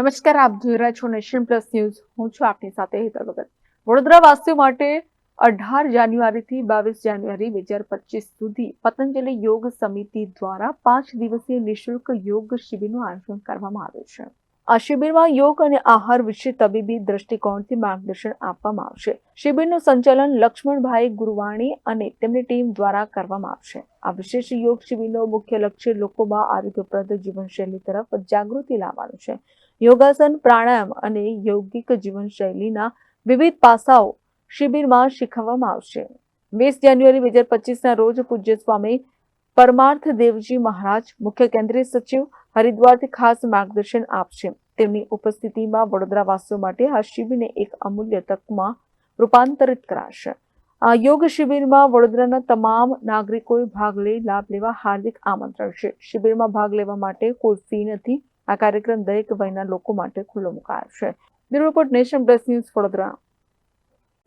નમસ્કાર, આપ જોઈ રહ્યા છો નેશન પ્લસ ન્યૂઝ. હું છું આપની સાથે હેતલ ભગત. વડોદરા વાસીઓ માટે અઢાર જાન્યુઆરીથી બાવીસ જાન્યુઆરી બે હજાર પચીસ સુધી પતંજલિ યોગ સમિતિ દ્વારા પાંચ દિવસીય નિઃશુલ્ક યોગ શિબિરનું આયોજન કરવામાં આવ્યું છે. આ શિબિરમાં યોગ અને આહાર વિશે તબીબી દ્રષ્ટિકોણથી માર્ગદર્શન આપવામાં આવશે. શિબિરનું સંચાલન લક્ષ્મણભાઈ ગુરવાણી અને તેમની ટીમ દ્વારા કરવામાં આવશે. આ વિશેષ યોગ શિબિરનો મુખ્ય લક્ષ્ય લોકોમાં આરોગ્યપ્રદ જીવનશૈલી તરફ જાગૃતિ લાવવાનું છે. યોગાસન, પ્રાણાયામ અને યોગિક જીવનશૈલીના વિવિધ પાસાઓ શિબિરમાં શીખવવામાં આવશે. વીસ જાન્યુઆરી બે હજાર પચીસના રોજ પૂજ્ય સ્વામી પરમાર્થ દેવજી મહારાજ મુખ્ય કેન્દ્રીય સચિવ હરિદ્વારથી ખાસ માર્ગદર્શન આપશે. તેમની ઉપસ્થિતિમાં વડોદરા વાસીઓ માટે આ શિબિરને એક અમૂલ્ય તકમાં રૂપાંતરિત કરાશે. આ યોગ શિબિરમાં વડોદરાના તમામ નાગરિકોએ ભાગ લઈ લાભ લેવા હાર્દિક આમંત્રણ છે. શિબિરમાં ભાગ લેવા માટે કોઈ ફી નથી. આ કાર્યક્રમ દરેક વયના લોકો માટે ખુલ્લો મુકાયો છે. Report Nation Plus News Vadodara.